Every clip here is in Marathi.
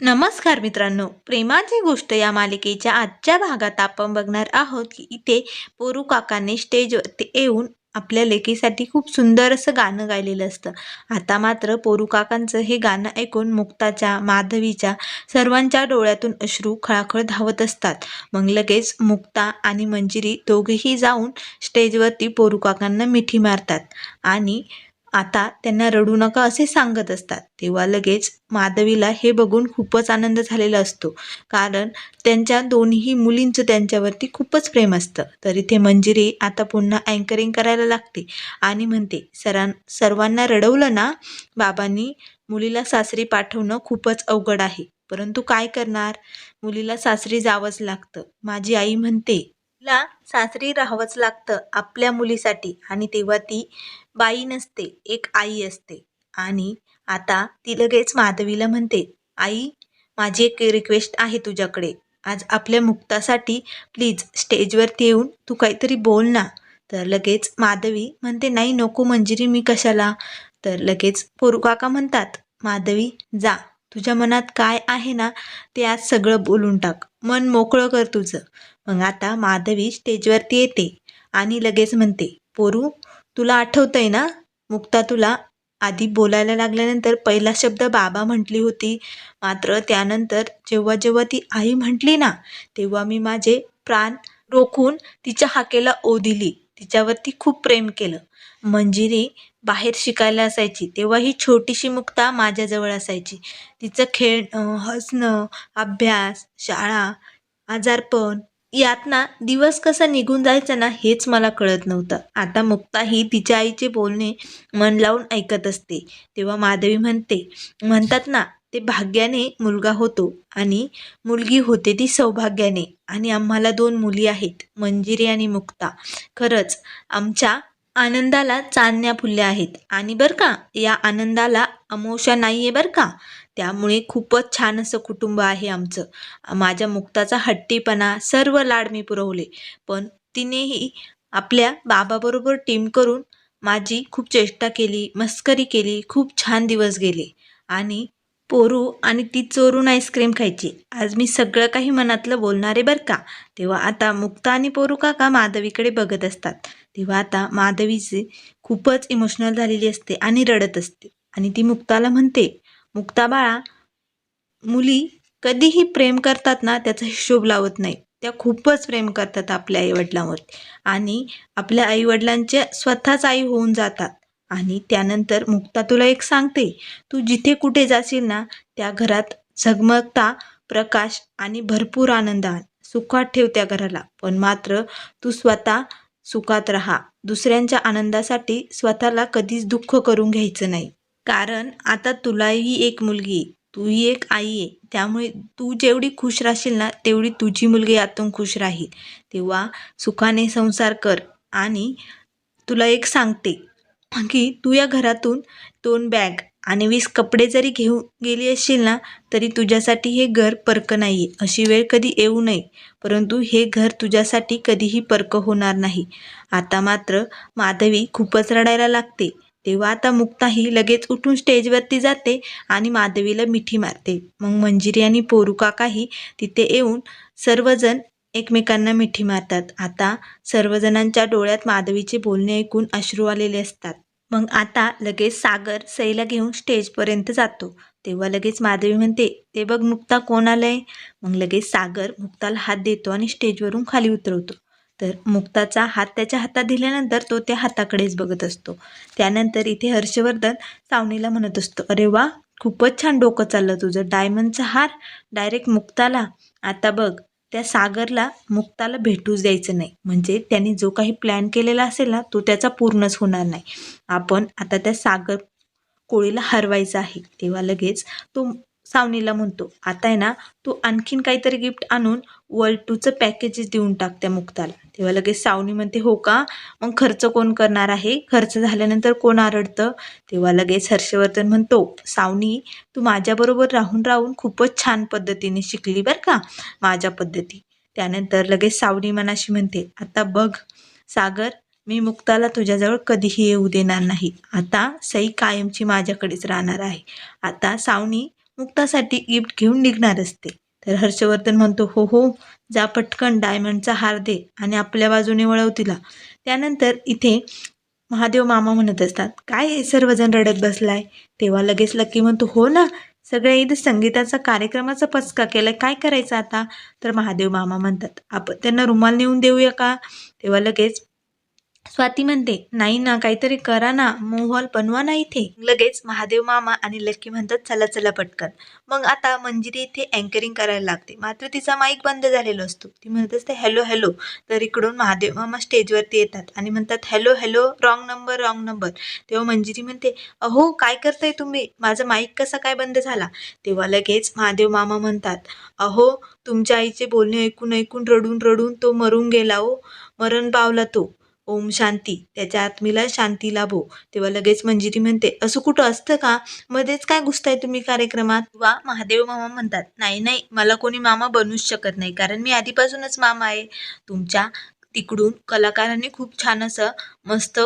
नमस्कार मित्रांनो प्रेमाची गोष्ट या मालिकेच्या आजच्या भागात आपण बघणार आहोत की इथे पोरू काकांनी स्टेजवरती येऊन आपल्या लेकीसाठी खूप सुंदर असं गाणं गायलेलं असतं. आता मात्र पोरू काकांचं हे गाणं ऐकून मुक्ताच्या माधवीच्या सर्वांच्या डोळ्यातून अश्रू खळाखळ धावत असतात. मग लगेच मुक्ता आणि मंजिरी दोघेही जाऊन स्टेजवरती पोरू काकांना मिठी मारतात आणि आता त्यांना रडू नका असे सांगत असतात. तेव्हा लगेच माधवीला हे बघून खूपच आनंद झालेला असतो. कारण त्यांच्या दोन्ही मुलींचं त्यांच्यावरती खूपच प्रेम असतं. तर इथे मंजिरी आता पुन्हा अँकरिंग करायला लागते. आणि म्हणते सरां सर्वांना रडवलं ना बाबांनी मुलीला सासरी पाठवणं खूपच अवघड आहे. परंतु काय करणार? मुलीला सासरी जावंच लागतं. माझी आई म्हणते तिला सासरी राहावंच लागतं आपल्या मुलीसाठी. आणि तेव्हा ती बाई नसते एक आई असते. आणि आता ती लगेच माधवीला म्हणते आई माझी एक रिक्वेस्ट आहे तुझ्याकडे. आज आपल्या मुक्तासाठी प्लीज स्टेजवरती येऊन तू काहीतरी बोल ना. तर लगेच माधवी म्हणते नाही नको मंजिरी मी कशाला. तर लगेच पोरू काका म्हणतात माधवी जा. तुझ्या मनात काय आहे ना ते आज सगळं बोलून टाक. मन मोकळं कर तुझं. मग आता माधवी स्टेजवरती येते आणि लगेच म्हणते पोरू तुला आठवतंय ना मुक्ता तुला आधी बोलायला लागल्यानंतर पहिला शब्द बाबा म्हटली होती. मात्र त्यानंतर जेव्हा जेव्हा ती आई म्हटली ना तेव्हा मी माझे प्राण रोखून तिच्या हाकेला ओ दिली. तिच्यावरती खूप प्रेम केलं. मंजिरी बाहेर शिकायला असायची तेव्हा ही छोटीशी मुक्ता माझ्याजवळ असायची. तिचं खेळ हसणं अभ्यास शाळा आजारपण यातना दिवस कसा निघून जायचा ना हेच मला कळत नव्हतं. आता मुक्ता ही तिच्या आईचे बोलणे मन लावून ऐकत असते. तेव्हा माधवी म्हणते म्हणतात ना ते भाग्याने मुलगा होतो आणि मुलगी होते ती सौभाग्याने. आणि आम्हाला दोन मुली आहेत मंजिरी आणि मुक्ता. खरंच आमच्या आनंदाला चांदण्या फुलल्या आहेत. आणि बरं का या आनंदाला अमोशा नाही आहे बरं का? त्यामुळे खूपच छान असं कुटुंब आहे आमचं. माझ्या मुक्ताचा हट्टीपणा सर्व लाड मी पुरवले. पण तिनेही आपल्या बाबाबरोबर टीम करून माझी खूप चेष्टा केली मस्करी केली खूप छान दिवस गेले. आणि पोरू आणि ती चोरून आईस्क्रीम खायची. आज मी सगळं काही मनातलं बोलणारे बरं का? तेव्हा आता मुक्ता आणि पोरू काका माधवीकडे बघत असतात. तेव्हा आता माधवीचे खूपच इमोशनल झालेली असते आणि रडत असते. आणि ती मुक्ताला म्हणते मुक्ता बाळा मुली कधीही प्रेम करतात ना त्याचा हिशोब लावत नाही. त्या खूपच प्रेम करतात आपल्या आईवडिलांवर. आणि आपल्या आईवडिलांच्या स्वतःच आई होऊन जातात. आणि त्यानंतर मुक्ता तुला एक सांगते. तू जिथे कुठे जाशील ना त्या घरात झगमगता प्रकाश आणि भरपूर आनंद आण. सुखात ठेव त्या घराला. पण मात्र तू स्वतः सुखात राहा. दुसऱ्यांच्या आनंदासाठी स्वतःला कधीच दुःख करून घ्यायचं नाही. कारण आता तुलाही एक मुलगी आहे. तूही एक आई आहे. त्यामुळे तू जेवढी खुश राहशील ना तेवढी तुझी मुलगी यातून खुश राहील. तेव्हा सुखाने संसार कर. आणि तुला एक सांगते. की तू या घरातून दोन बॅग आणि वीस कपडे जरी घेऊन गेली असशील ना तरी तुझ्यासाठी हे घर परक नाही आहे अशी वेळ कधी येऊ नये. परंतु हे घर तुझ्यासाठी कधीही परक होणार नाही. आता मात्र माधवी खूपच रडायला लागते. तेव्हा आता मुक्ताही लगेच उठून स्टेजवरती जाते आणि माधवीला मिठी मारते. मग मंजिरी आणि पोरू काकाही तिथे येऊन सर्वजण एकमेकांना मिठी मारतात. आता सर्वजणांच्या डोळ्यात माधवीचे बोलणे ऐकून अश्रू आलेले असतात. मग आता लगेच सागर सईला घेऊन स्टेजपर्यंत जातो. तेव्हा लगेच माधवी म्हणते ते बघ मुक्ता कोण आलंय? मग लगेच सागर मुक्ताला हात देतो आणि स्टेजवरून खाली उतरवतो. तर मुक्ताचा हात त्याच्या हातात दिल्यानंतर तो त्या हाताकडेच बघत असतो. त्यानंतर इथे हर्षवर्धन सावनीला म्हणत असतो अरे वा खूपच छान डोकं चाललं तुझं. डायमंडचा हार डायरेक्ट मुक्ताला. आता बघ त्या सागरला मुक्ताला भेटूच द्यायचं नाही. म्हणजे त्याने जो काही प्लॅन केलेला असेल ना तो त्याचा पूर्णच होणार नाही. आपण आता त्या सागर कोळीला हरवायचा आहे. तेव्हा लगेच तो सावनीला म्हणतो आता आहे ना तू आणखीन काहीतरी गिफ्ट आणून वर्ल्ड टूचं पॅकेजेस देऊन टाक त्या मुक्ताला. तेव्हा लगेच सावनी म्हणते हो का? मग खर्च कोण करणार आहे? खर्च झाल्यानंतर कोण आरडतं? तेव्हा लगेच हर्षवर्धन म्हणतो सावनी तू माझ्याबरोबर राहून राहून खूपच छान पद्धतीने शिकली बरं का माझ्या पद्धती. त्यानंतर लगेच सावनी मनाशी म्हणते आता बघ सागर मी मुक्ताला तुझ्याजवळ कधीही येऊ देणार नाही. आता सई कायमची माझ्याकडेच राहणार आहे. आता सावनी मुक्तासाठी गिफ्ट घेऊन निघणार असते. तर हर्षवर्धन म्हणतो हो हो जा पटकन डायमंडचा हार दे आणि आपल्या बाजूने वळव तिला. त्यानंतर इथे महादेव मामा म्हणत असतात काय हे सर्वजण रडत बसलाय? तेव्हा लगेच लक्की म्हणतो हो ना सगळ्या इथं संगीताचा कार्यक्रमाचा पचका केलाय काय करायचं आता? तर महादेव मामा म्हणतात आपण त्यांना रुमाल नेऊन देऊया का? तेव्हा लगेच स्वाती म्हणते नाही ना काहीतरी करा ना मोहॉल बनवा ना इथे. लगेच महादेव मामा आणि लक्की म्हणतात चला चला पटकन. मग आता मंजिरी इथे अँकरिंग करायला लागते. मात्र तिचा माईक बंद झालेला असतो. ती म्हणत असते हॅलो हॅलो तर इकडून महादेव मामा स्टेजवरती येतात आणि म्हणतात hello hello wrong number wrong number तेव्हा मंजिरी म्हणते अहो काय करताय तुम्ही? माझा माईक कसा काय बंद झाला? तेव्हा लगेच महादेव मामा म्हणतात अहो तुमच्या आईचे बोलणे ऐकून ऐकून रडून रडून तो मरून गेला हो. मरण पावला तो. ओम शांती. त्याच्या आत्मीला शांती लाभो. तेव्हा लगेच मंजिरी म्हणते असं कुठं असतं का? मध्येच काय घुसताय तुम्ही कार्यक्रमात? वा महादेव मामा म्हणतात नाही नाही मला कोणी मामा बनूच शकत नाही कारण मी आधीपासूनच मामा आहे. तुमच्या तिकडून कलाकारांनी खूप छान असं मस्त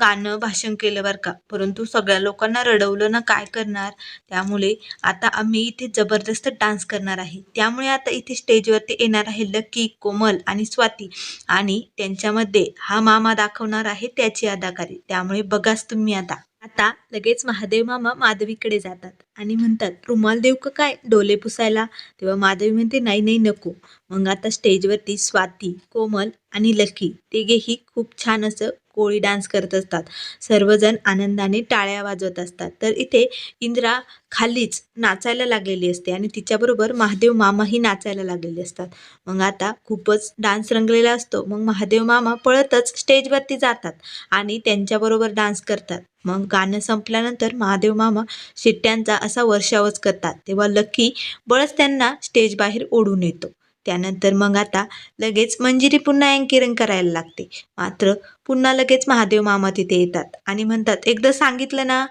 गाणं भाषण केलं बरं का. परंतु सगळ्या लोकांना रडवलं ना काय करणार? त्यामुळे आता आम्ही इथे जबरदस्त डान्स करणार आहे. त्यामुळे आता इथे स्टेजवरती येणार आहे लकी कोमल आणि स्वाती. आणि त्यांच्यामध्ये हा मामा दाखवणार आहे त्याची अदाकारी. त्यामुळे बघाच तुम्ही आता. आता लगेच महादेव मामा माधवीकडे जातात. आणि म्हणतात रुमाल देऊ का काय? डोले पुसायला. तेव्हा माधवी म्हणते नाही नाही नको. मग आता स्टेजवरती स्वाती कोमल आणि लकी. तिघेही खूप छान असं कोळी डान्स करत असतात. सर्वजण आनंदाने टाळ्या वाजवत असतात. तर इथे इंद्रा खालीच नाचायला लागलेली असते आणि तिच्याबरोबर महादेव मामाही नाचायला लागलेले असतात. मग आता खूपच डान्स रंगलेला असतो. मग महादेव मामा पळतच स्टेजवरती जातात आणि त्यांच्याबरोबर डान्स करतात. मग गाणं संपल्यानंतर महादेव मामा शिट्ट्यांचा असा वर्षावच करतात. तेव्हा लकी बळच त्यांना स्टेज बाहेर ओढून येतो. त्यानंतर मग आता लगेच मंजिरी पुन्हा अँकिरंग करायला लागते. मात्र पुन्हा लगेच महादेव मामा तिथे येतात आणि म्हणतात एकदा सांगितलं ना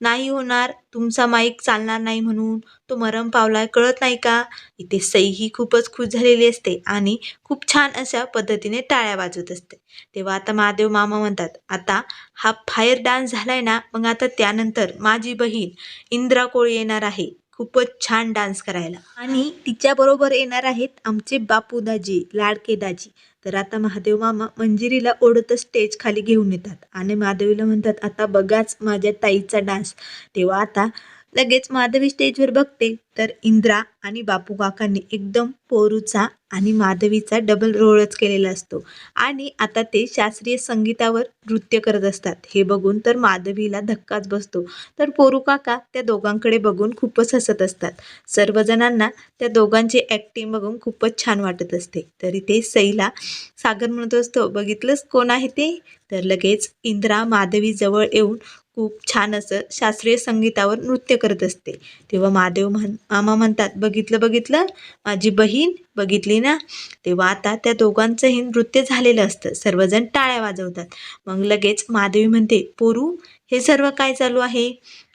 नाही होणार तुमचा माईक चालणार नाही म्हणून. तो मरम पावलाय कळत नाही का इथे सई ही खूपच खुश झालेली असते आणि खूप छान अशा पद्धतीने टाळ्या वाजवत असते. तेव्हा आता महादेव मामा म्हणतात आता हा फायर डान्स झालाय ना मग आता त्यानंतर माझी बहीण इंद्रा कोळी येणार आहे. खूपच छान डान्स करायला. आणि तिच्याबरोबर येणार आहेत आमचे बापू दाजी लाडके दाजी तर आता महादेव मामा मंजिरीला ओढतच स्टेज खाली घेऊन येतात. आणि महादेवीला म्हणतात आता बघाच माझ्या ताईचा डान्स. तेव्हा आता लगेच माधवी स्टेजवर बघते. तर इंद्रा आणि बापू काकांनी एकदम पोरूचा आणि माधवीचा डबल रोलच केलेला असतो. आणि आता ते शास्त्रीय संगीतावर नृत्य करत असतात. हे बघून तर माधवीला धक्काच बसतो. तर पोरू काका त्या दोघांकडे बघून खूपच हसत असतात. सर्वजणांना त्या दोघांची ॲक्टिंग बघून खूपच छान वाटत असते. तरी ते सईला सागर म्हणत असतो बघितलंच कोण आहे ते? तर लगेच इंद्रा माधवी जवळ येऊन खूप छान असं शास्त्रीय संगीतावर नृत्य करत असते. तेव्हा महादेव म्हण मामा म्हणतात बघितलं बघितलं माझी बहीण बघितली ना? तेव्हा आता त्या दोघांचंही नृत्य झालेलं असतं. सर्वजण टाळ्या वाजवतात. मग लगेच महादेवी म्हणते पोरू हे सर्व काय चालू आहे?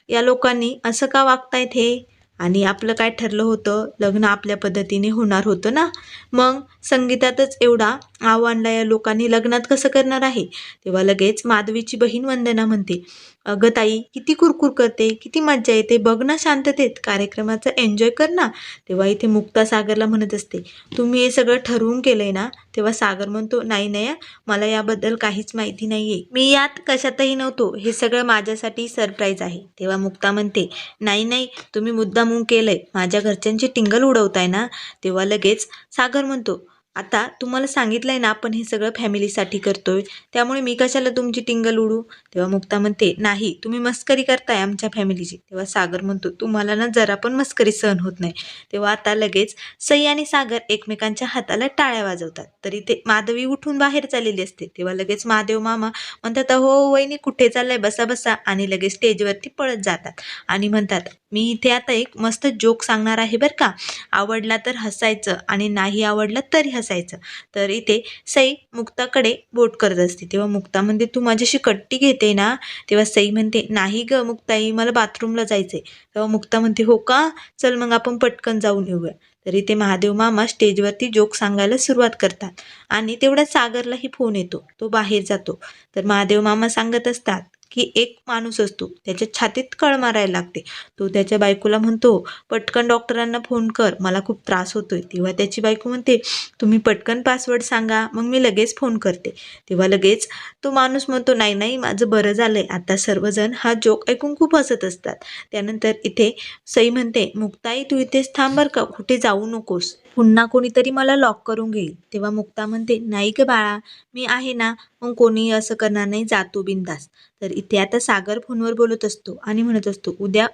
या लोकांनी असं का वागतायत हे? आणि आपलं काय ठरलं होतं? लग्न आपल्या पद्धतीने होणार होतं ना? मग संगीतातच एवढा आव्हानला या लोकांनी लग्नात कसं करणार आहे? तेव्हा लगेच माधवीची बहीण वंदना म्हणते अगं ताई किती कुरकुर करते किती मज्जा येते बघ ना शांततेत कार्यक्रमाचा एन्जॉय कर ना. तेव्हा इथे मुक्ता सागरला म्हणत असते तुम्ही हे सगळं ठरवून केलंय ना? तेव्हा सागर म्हणतो नाही नाही मला याबद्दल काहीच माहिती नाही आहे मी यात कशातही नव्हतो. हे सगळं माझ्यासाठी सरप्राईज आहे. तेव्हा मुक्ता म्हणते नाही नाही तुम्ही मुद्दाम केलंय. माझ्या घरच्यांची टिंगल उडवताय ना तेव्हा लगेच सागर म्हणतो आता तुम्हाला सांगितलं आहे ना आपण हे सगळं फॅमिलीसाठी करतोय. त्यामुळे मी कशाला तुमची टिंगल उडू? तेव्हा मुक्ता म्हणते नाही तुम्ही मस्करी करताय आमच्या फॅमिलीची. तेव्हा सागर म्हणतो तुम्हाला ना जरा पण मस्करी सहन होत नाही. तेव्हा आता लगेच सई आणि सागर एकमेकांच्या हाताला टाळ्या वाजवतात. तरी ते माधवी उठून बाहेर चाललेली असते. तेव्हा लगेच महादेव मामा म्हणतात हो वहिनी कुठे चाललंय? बसा बसा. आणि लगेच स्टेजवरती पळत जातात. आणि म्हणतात मी इथे आता एक मस्त जोक सांगणार आहे बरं का? आवडला तर हसायचं आणि नाही आवडला तरी हसायचं तर इथे सई मुक्ताकडे बोट करत असते. तेव्हा मुक्ता म्हणते तू माझ्याशी कट्टी घेते ना? तेव्हा सई म्हणते नाही ग मुक्ताई मला बाथरूमला जायचंय. तेव्हा मुक्ता म्हणते हो का? चल मग आपण पटकन जाऊन येऊया. तर इथे महादेव मामा स्टेजवरती जोक सांगायला सुरुवात करतात. आणि तेवढ्या सागरलाही फोन येतो. तो बाहेर जातो. तर महादेव मामा सांगत असतात की एक माणूस असतो. त्याच्या छातीत कळ मारायला लागते. तो त्याच्या बायकोला म्हणतो पटकन डॉक्टरांना फोन कर मला खूप त्रास होतोय. तेव्हा त्याची बायको म्हणते तुम्ही पटकन पासवर्ड सांगा मग मी लगेच फोन करते. तेव्हा लगेच तो माणूस म्हणतो नाही नाही माझं बरं झालंय. आता सर्वजण हा जोक ऐकून खूप हसत असतात. त्यानंतर इथे सई म्हणते मुक्ताई तू इथेच थांबर का कुठे जाऊ नकोस. पुन्हा कोणीतरी मला लॉक करून घेईल. तेव्हा मुक्ता म्हणते नाही ग बाळा मी आहे ना मग कोणी असं करणार नाही जातो बिंदास तर इथे आता सागर फोनवर बोलत असतो आणि म्हणत असतो उद्या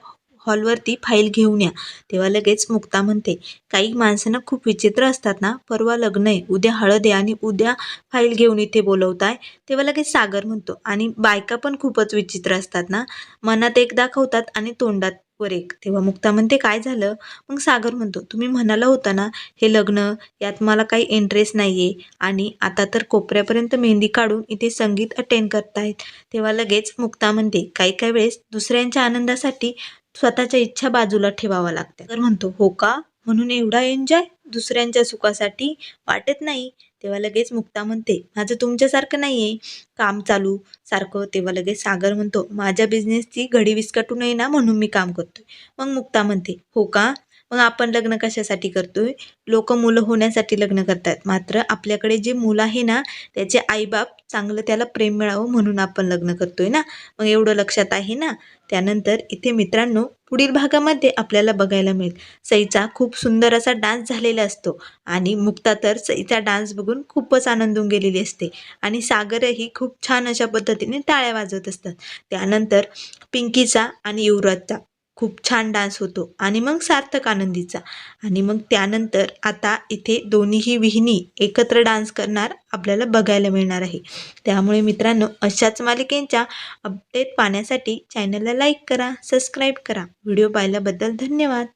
हॉलवरती फाईल घेऊन या. तेव्हा लगेच मुक्ता म्हणते काही माणसांना खूप विचित्र असतात ना परवा लग्न आहे उद्या हळद आहे आणि उद्या फाईल घेऊन इथे बोलवताय. तेव्हा लगेच सागर म्हणतो आणि बायका पण खूपच विचित्र असतात ना मनात एक दाखवतात आणि तोंडात वर एक. तेव्हा मुक्ता म्हणते काय झालं? मग सागर म्हणतो तुम्ही म्हणाला होता ना हे लग्न यात मला काही इंटरेस्ट नाही आहे आणि आता तर कोपऱ्यापर्यंत मेहंदी काढून इथे संगीत अटेंड करतायत. तेव्हा लगेच मुक्ता म्हणते काही काही वेळेस दुसऱ्यांच्या आनंदासाठी स्वतःच्या इच्छा बाजूला ठेवावा लागते तर म्हणतो हो का? म्हणून एवढा एन्जॉय दुसऱ्यांच्या सुखासाठी वाटत नाही. तेव्हा लगेच मुक्ता म्हणते माझं तुमच्यासारखं नाही आहे काम चालू सारखं. तेव्हा लगेच सागर म्हणतो माझ्या बिझनेसची घडी विस्कटू नये ना म्हणून मी काम करतोय. मग मुक्ता म्हणते हो का? मग आपण लग्न कशासाठी करतोय? लोक मुलं होण्यासाठी लग्न करतात. मात्र आपल्याकडे जे मुलं आहे ना त्याचे आईबाप चांगलं त्याला प्रेम मिळावं म्हणून आपण लग्न करतोय ना. मग एवढं लक्षात आहे ना. त्यानंतर इथे मित्रांनो पुढील भागामध्ये आपल्याला बघायला मिळेल. सईचा खूप सुंदर असा डान्स झालेला असतो. आणि मुक्ता तर सईचा डान्स बघून खूपच आनंदून गेलेली असते. आणि सागरही खूप छान अशा पद्धतीने टाळ्या वाजवत असतात. त्यानंतर पिंकीचा आणि युवराजचा. खूप छान डान्स होतो. आणि मग सार्थक आनंदीचा. आणि मग त्यानंतर आता इथे दोन्हीही विहिणी एकत्र डान्स करणार आपल्याला बघायला मिळणार आहे. त्यामुळे मित्रांनो अशाच मालिकेंच्या अपडेट पाहण्यासाठी चॅनलला लाईक करा सबस्क्राईब करा. व्हिडिओ पाहिल्याबद्दल धन्यवाद.